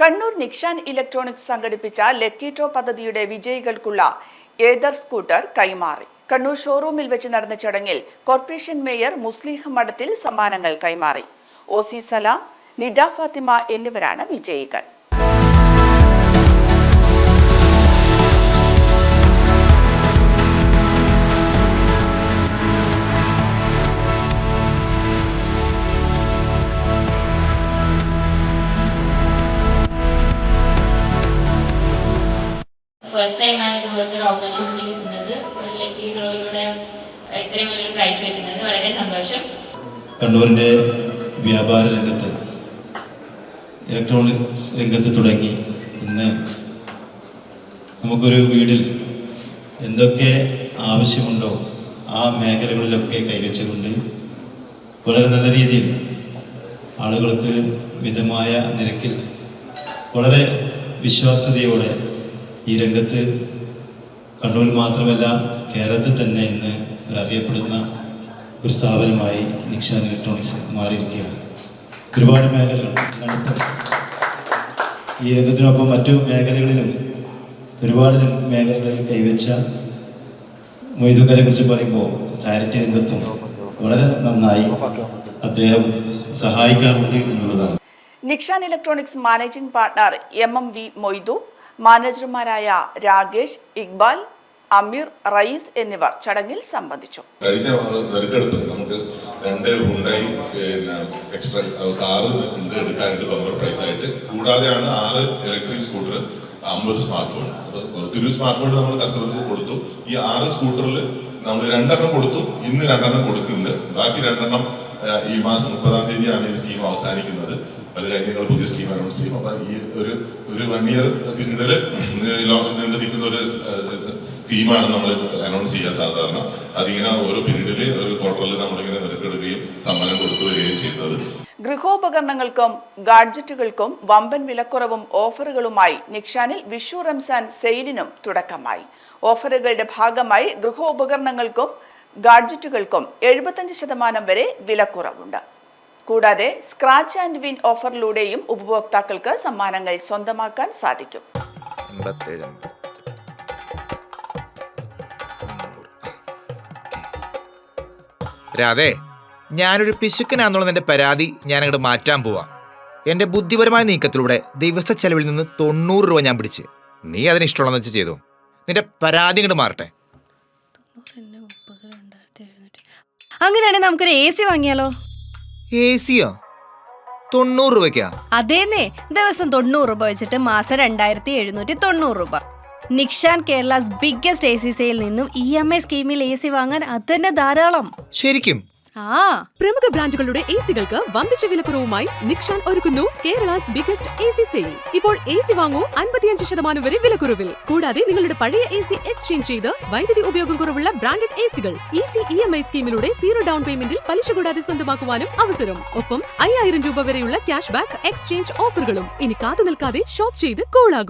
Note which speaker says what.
Speaker 1: Kannur Nikshan electronics സംഘടിപ്പിച്ച ലെറ്റിട്രോ പദ്ധതിയുടെ വിജയികൾക്കുള്ള Ather scooter കൈമാറി. കണ്ണൂർ ഷോറൂമിൽ വെച്ച് നടന്ന ചടങ്ങിൽ കോർപ്പറേഷൻ മേയർ മുസ്ലിഹ് മഠത്തിൽ സമ്മാനങ്ങൾ കൈമാറി. ഒ സി സലാം നിഡ ഫാത്തിമ എന്നിവരാണ് വിജയികൾ.
Speaker 2: ഫസ്റ്റ് ടൈമാണ് ഇതുപോലത്തെ ഒരു ഓപ്പർച്യൂണിറ്റി കിട്ടുന്നത്. ഒരു ലക്കി ഡ്രോയിലൂടെ ഇത്രയും വലിയൊരു പ്രൈസ് കിട്ടുന്നത്. വളരെ സന്തോഷം.
Speaker 3: കണ്ണൂരിന്റെ വ്യാപാര രംഗത്ത് ഇലക്ട്രോണിക്സ് രംഗത്ത് തുടങ്ങി. ഇന്ന് നമുക്കൊരു വീടിൽ എന്തൊക്കെ ആവശ്യമുണ്ടോ ആ മേഖലകളിലൊക്കെ കൈവച്ചുകൊണ്ട് വളരെ നല്ല രീതിയിൽ ആളുകൾക്ക് മിതമായ നിരക്കിൽ വളരെ വിശ്വാസ്യതയോടെ ഈ രംഗത്ത് കണ്ണൂരിൽ മാത്രമല്ല കേരളത്തിൽ തന്നെ ഇന്ന് അറിയപ്പെടുന്ന ഒരു സ്ഥാപനമായി നിക്ഷൻ ഇലക്ട്രോണിക്സ് മാറിയിരിക്കുകയാണ്. ഒരുപാട് മേഖലകൾ ഈ രംഗത്തിനൊപ്പം മറ്റു മേഖലകളിലും ഒരുപാട് മേഖലകളിൽ കൈവച്ച മൊയ്തുക്കരെ കുറിച്ച് പറയുമ്പോൾ ചാരിറ്റി രംഗത്തും വളരെ നന്നായി അദ്ദേഹം സഹായിക്കാറുണ്ട് എന്നുള്ളതാണ്.
Speaker 1: Nikshan electronics managing partner M M V Moidu മാനേജർമാരായ Rakesh Iqbal Ameer Rayees എന്നിവർ ചടങ്ങിൽ സംബന്ധിച്ചു.
Speaker 4: കഴിഞ്ഞ നെറുക്കെടുപ്പ് നമുക്ക് രണ്ട് പിന്നെ എക്സ്ട്രാ കാറ് ഉണ്ട് എടുക്കാനായിട്ട് ബമ്പർ പ്രൈസ് ആയിട്ട് കൂടാതെയാണ് ആറ് ഇലക്ട്രിക് സ്കൂട്ടർ അമ്പത് സ്മാർട്ട് ഫോൺ ഒത്തിരി തിരു സ്മാർട്ട് ഫോൺ നമ്മൾ കസ്റ്റമർക്ക് കൊടുത്തു. ഈ ആറ് സ്കൂട്ടറിൽ നമ്മൾ രണ്ടെണ്ണം കൊടുത്തു. ഇന്ന് രണ്ടെണ്ണം കൊടുക്കുന്നുണ്ട്. ബാക്കി രണ്ടെണ്ണം ഈ മാസം മുപ്പതാം തീയതിയാണ് ഈ സ്കീം അവസാനിക്കുന്നത്. അത് കഴിഞ്ഞ് പുതിയ സ്കീം അനൗൺസ് ചെയ്യും അപ്പൊ ഈ ഒരു ഒരു വൺ ഇയർ പീരീഡിൽ നീണ്ടു നിൽക്കുന്ന ഒരു സ്കീമാണ് നമ്മൾ അനൗൺസ് ചെയ്യുക സാധാരണ. അതിങ്ങനെ ഓരോ പീരീഡിൽ ഒരു ക്വാർട്ടറിൽ നമ്മളിങ്ങനെ നിരക്കെടുക്കുകയും സമ്മാനം കൊടുത്തു വരികയും ചെയ്യുന്നത്.
Speaker 1: ഗൃഹോപകരണങ്ങൾക്കും ഗാഡ്ജറ്റുകൾക്കും വമ്പൻ വിലക്കുറവും ഓഫറുകളുമായി നിക്ഷാനിൽ വിഷു റംസാൻ സെയിലിനും തുടക്കമായി. ഓഫറുകളുടെ ഭാഗമായി ഗൃഹോപകരണങ്ങൾക്കും ഗാഡ്ജറ്റുകൾക്കും എഴുപത്തഞ്ച് ശതമാനം വരെ വിലക്കുറവുണ്ട്. കൂടാതെ സ്ക്രാച്ച് ആൻഡ് വിൻ ഓഫറിലൂടെയും ഉപഭോക്താക്കൾക്ക് സമ്മാനങ്ങൾ സ്വന്തമാക്കാൻ സാധിക്കും.
Speaker 5: രാധേ ഞാനൊരു പിശുക്കനാന്നുള്ള എന്റെ പരാതി ഞാൻ അങ്ങോട്ട് മാറ്റാൻ പോവാ. എന്റെ ബുദ്ധിപരമായ നീക്കത്തിലൂടെ ദിവസ ചെലവിൽ നിന്ന് തൊണ്ണൂറ് രൂപ ഞാൻ പിടിച്ച്. നീ അതിന് ഇഷ്ടമുള്ളതെന്ന് വെച്ച് ചെയ്തു. നിന്റെ പരാതി അങ്ങോട്ട് മാറട്ടെ.
Speaker 6: അങ്ങനെയാണെങ്കിൽ നമുക്കൊരു എ സി വാങ്ങിയാലോ?
Speaker 5: എ സിയോ തൊണ്ണൂറ് രൂപയ്ക്കാ?
Speaker 6: അതേന്നേ ദിവസം തൊണ്ണൂറ് രൂപ വെച്ചിട്ട് മാസം രണ്ടായിരത്തി എഴുന്നൂറ്റി തൊണ്ണൂറ് രൂപ. Nikshan Kerala's biggest A C sale നിന്നും ഇ എം ഐ സ്കീമിൽ എ സി വാങ്ങാൻ അത് തന്നെ ധാരാളം.
Speaker 5: ശരിക്കും?
Speaker 7: പ്രമുഖ ബ്രാൻഡുകളുടെ എ സികൾക്ക് വമ്പിച്ച വിലക്കുറവുമായി നിക്ഷാൻ ഒരുക്കുന്നു Kerala's biggest A C sale. ഇപ്പോൾ എ സി വാങ്ങൂ അൻപത്തിയഞ്ച് ശതമാനം വരെ വിലക്കുറവിൽ. കൂടാതെ നിങ്ങളുടെ പഴയ എ സി എക്സ്ചേഞ്ച് ചെയ്ത് വൈദ്യുതി ഉപയോഗം കുറവുള്ള ബ്രാൻഡഡ് എ സികൾ സി ഇ എം ഐ സ്കീമിലൂടെ സീറോ ഡൗൺ പേയ്മെന്റിൽ പലിശ കൂടാതെ സ്വന്തമാക്കുവാനും അവസരം. ഒപ്പം അയ്യായിരം രൂപ വരെയുള്ള ക്യാഷ് ബാക്ക് എക്സ്ചേഞ്ച് ഓഫറുകളും. ഇനി കാത്തു നിൽക്കാതെ ഷോപ്പ് ചെയ്ത് കൂളാകും